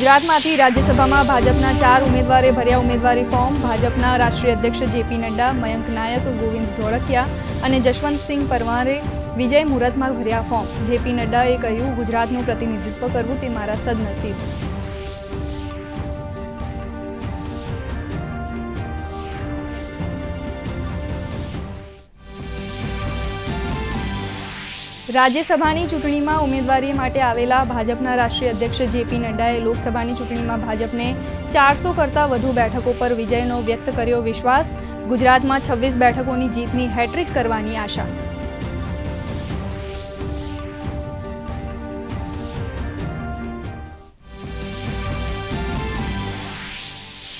ગુજરાતમાંથી રાજ્યસભામાં ભાજપના ચાર ઉમેદવારે ભર્યા ઉમેદવારી ફોર્મ. ભાજપના રાષ્ટ્રીય અધ્યક્ષ જેપી નડ્ડા, મયંક નાયક, ગોવિંદ ધોળકિયા અને જશવંતસિંહ પરમારે વિજય મુહૂર્તમાં ભર્યા ફોર્મ. જેપી નડ્ડાએ કહ્યું, ગુજરાતનું પ્રતિનિધિત્વ કરવું તે મારા સદનસીબ. રાજ્યસભાની ચૂંટણીમાં ઉમેદવારી માટે આવેલા ભાજપના રાષ્ટ્રીય અધ્યક્ષ જેપી નડ્ડાએ લોકસભાની ચૂંટણીમાં ભાજપને ચારસો કરતાં વધુ બેઠકો પર વિજયનો વ્યક્ત કર્યો વિશ્વાસ. ગુજરાતમાં છવ્વીસ બેઠકોની જીતની હેટ્રિક કરવાની આશા.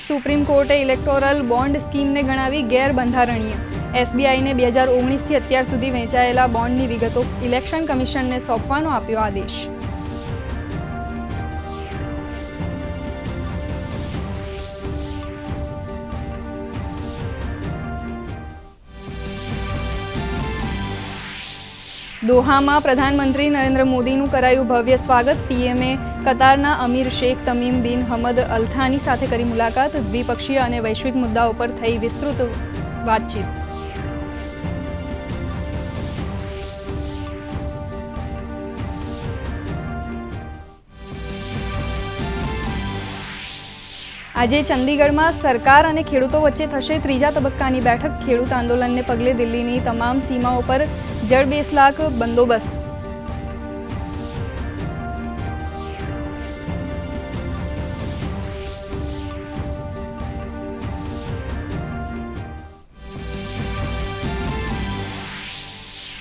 સુપ્રીમ કોર્ટે ઇલેક્ટોરલ બોન્ડ સ્કીમને ગણાવી ગેરબંધારણીય. એસબીઆઈને બે હજાર ઓગણીસથી અત્યાર સુધી વેચાયેલા બોન્ડની વિગતો ઇલેક્શન કમિશનને સોંપવાનો આપ્યો આદેશ. દોહામાં પ્રધાનમંત્રી નરેન્દ્ર મોદીનું કરાયું ભવ્ય સ્વાગત. પીએમએ કતારના અમીર શેખ તમીમ બિન હમદ અલથાની સાથે કરી મુલાકાત. દ્વિપક્ષીય અને વૈશ્વિક મુદ્દાઓ પર થઈ વિસ્તૃત વાતચીત. આજે ચંદીગઢમાં સરકાર અને ખેડૂતો વચ્ચે થશે ત્રીજા તબક્કાની બેઠક. ખેડૂત આંદોલનને પગલે દિલ્હીની તમામ સીમાઓ પર જડ બેસ લાખ બંદોબસ્ત.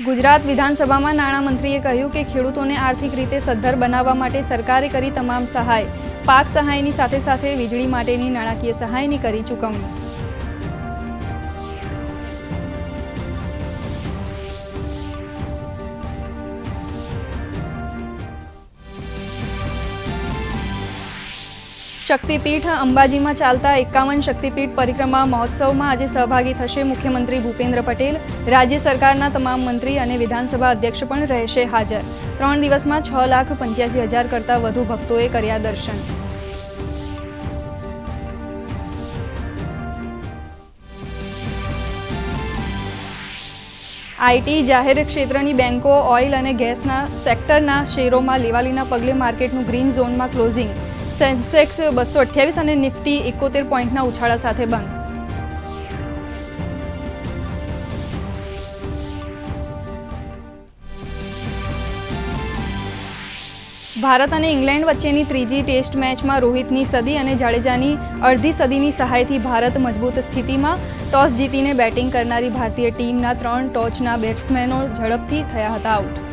ગુજરાત વિધાનસભામાં નાણામંત્રીએ કહ્યું કે ખેડૂતોને આર્થિક રીતે સદ્ધર બનાવવા માટે સરકારે કરી તમામ સહાય. પાક સહાયની સાથે સાથે વીજળી માટેની નાણાકીય સહાયની કરી ચૂકવણી. શક્તિપીઠ અંબાજીમાં ચાલતા એકાવન શક્તિપીઠ પરિક્રમા મહોત્સવમાં આજે સહભાગી થશે મુખ્યમંત્રી ભૂપેન્દ્ર પટેલ, રાજ્ય સરકારના તમામ મંત્રી અને વિધાનસભા અધ્યક્ષ પણ રહેશે હાજર. ત્રણ દિવસમાં છ લાખ પંચ્યાસી હજાર કરતાં વધુ ભક્તોએ કર્યા દર્શન. આઈટી જાહેર ક્ષેત્રની બેન્કો ઓઇલ અને ગેસના સેક્ટરના શેરોમાં લેવાલીના પગલે માર્કેટનું ગ્રીન ઝોનમાં ક્લોઝિંગ. સેન્સેક્સ બસો અઠ્યાવીસ અને નિફ્ટી એકોતેર પોઈન્ટના ઉછાળા સાથે બંધ. ભારત અને ઇંગ્લેન્ડ વચ્ચેની ત્રીજી ટેસ્ટ મેચમાં રોહિતની સદી અને જાડેજાની અડધી સદીની સહાયથી ભારત મજબૂત સ્થિતિમાં ટોસ જીતીને બેટિંગ કરનારી ભારતીય ટીમના ત્રણ ટોચના બેટ્સમેનો ઝડપથી થયા હતા આઉટ.